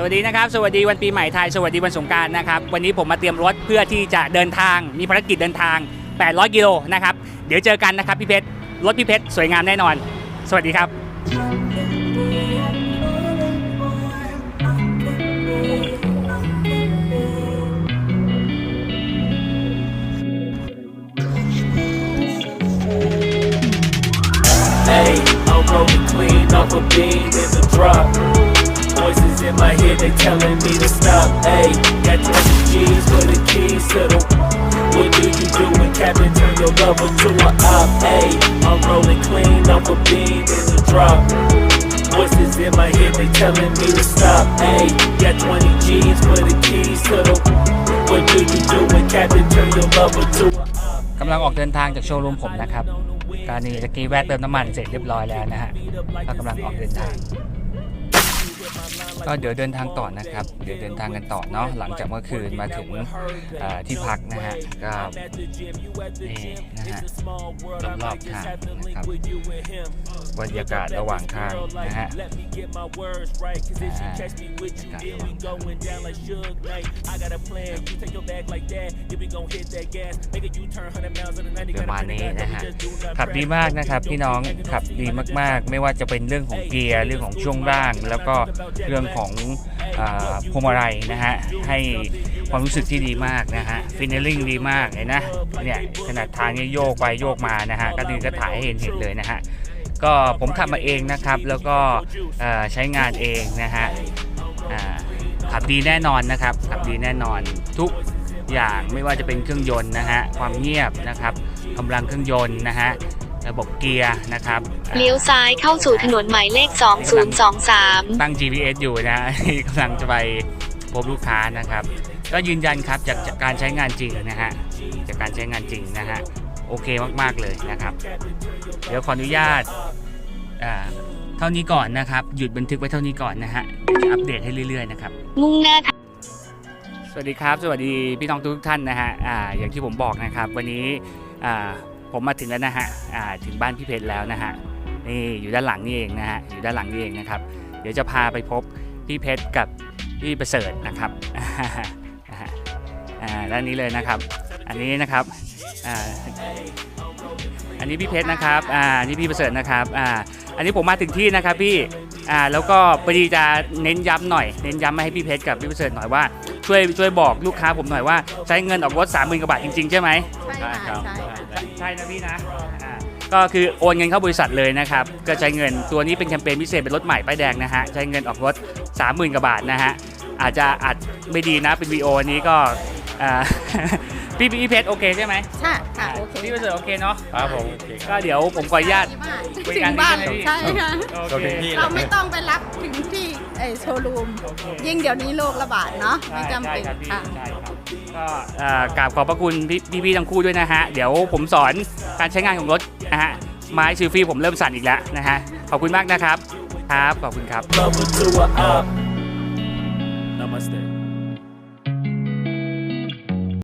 สวัสดีนะครับ สวัสดีวันปีใหม่ไทย สวัสดีวันสงการนะครับ วันนี้ผมมาเตรียมรถเพื่อที่จะเดินทาง มีภารกิจเดินทาง 800 กิโลนะครับ เดี๋ยวเจอกันนะครับพี่เพชร รถพี่เพชรสวยงามแน่นอน สวัสดีครับ Hey, I'm rolling clean off a bean in the drop. They telling me to stop. Hey, got 20 G's for the keys to the. What do you do when Captain turn your lover to a op? Hey, I'm rolling clean off a bean in the drop. Voices in my head, they telling me to stop. Hey, got 20 G's for the keys to the. What do you do when Captain turn your lover to a กำลังออกเดินทางจากโชว์รูมผมนะครับ การนี้ตะกี้แวะเติมน้ำมันเสร็จเรียบร้อยแล้วนะฮะก็กำลังออกเดินทาง ก็เดี๋ยวเดินทางต่อนะครับ เดี๋ยวเดินทางกันต่อเนาะหลังจากเมื่อคืนมาถึงที่พักนะฮะก็นี่นะฮะรอบๆทางนะครับบรรยากาศระหว่างทางนะฮะอ่าประมาณนี้นะฮะขับดีมากนะครับพี่น้องขับดีมากๆ ไม่ว่าจะเป็นเรื่องของเกียร์เรื่องของช่วงล่าง แล้วก็เรื่องของพวงมาลัยนะฮะให้ความรู้สึกที่ดีมากนะฮะฟินเนลลิ่งดีมากเห็นะเนี่ยขนาดทางนี้โยกไปโยกมานะฮะก็ดึงก็ถ่ายให้เห็นเห็นเลยนะฮะก็ผมขับมาเองนะครับแล้วก็ใช้งานเองนะฮะขับดีแน่นอนนะครับขับดีแน่นอนทุกอย่างไม่ว่าจะเป็นเครื่องยนต์นะฮะความเงียบนะครับกำลังเครื่องยนต์นะฮะ ระบบเกียร์นะครับอ่าเลี้ยวซ้ายเข้าสู่ถนนหมายเลข 2023 ตั้ง GPS อยู่นะกำลังจะไปพบลูกค้านะครับ ก็ยืนยันครับจากจากการใช้งานจริงนะฮะจากการใช้งานจริงนะฮะโอเคมาก ๆ เลยนะครับ เดี๋ยวขออนุญาตอ่าเท่านี้ก่อนนะครับ หยุดบันทึกไว้เท่านี้ก่อนนะฮะเดี๋ยวจะอัปเดตให้เรื่อย ๆ นะครับ มุ่งหน้าสวัสดีครับ สวัสดีพี่น้องทุกท่านนะฮะอ่าอย่างที่ผมบอกนะครับ วันนี้อ่า ผมมาถึงแล้วนะฮะอ่าถึงบ้านพี่เพชรแล้วนะฮะนี่อยู่ด้านหลังนี่เองนะฮะอยู่ด้านหลังนี่เองนะครับ เดี๋ยวจะพาไปพบพี่เพชรกับพี่ประเสริฐนะครับอ่าอ่าด้านนี้เลยนะครับ อันนี้นะครับอ่าอันนี้พี่เพชรนะครับอ่านี่พี่ประเสริฐนะครับอ่าอันนี้ผมมาถึงที่นะครับพี่อ่าแล้วก็พอดีจะเน้นย้ำหน่อย เน้นย้ำมาให้พี่เพชรกับพี่ประเสริฐหน่อยว่าช่วยช่วยบอกลูกค้าผมหน่อยว่าใช้เงินออกรถ3 0,000กว่าบาทจริงๆใช่ไหมใช่ค่ะ ใช่ใช่นะพี่นะอ่าก็คือโอนเงินเข้าบริษัทเลยนะครับ ก็ใช้เงินตัวนี้เป็นแคมเปญพิเศษเป็นรถใหม่ป้ายแดงนะฮะ ใช้เงินออกรถ 30,000กว่าบาทนะฮะ อาจจะอาจไม่ดีนะเป็นวีโอนี้ก็อ่า พี่พี่เพชรโอเคใช่ไหมใช่ค่ะโอเคพี่ประเสริฐโอเคเนาะ ครับผมโอเคคก็รับเดี๋ยวผมขออนุญาตคุยถึกันงบ้านใช่ไหมพี่ ใช่ค่ะ โอเราเคถึงที่เราไม่ต้องไปรับถึงที่ ไอโชว์รูม ยิ่งเดี๋ยวนี้โรคระบาดเนาะไม่จำเป็นใช่ครับพี่ค่ะใช่ครับก็เอ่อกราบขอบพระคุณพี่พี่ๆทั้งคู่ด้วยนะฮะ เดี๋ยวผมสอนการใช้งานของรถนะฮะไม้ซิลฟี่ผมเริ่มสั่นอีกแล้วนะฮะขอบคุณมากนะครับครับขอบคุณครับ lover to a op. Namaste.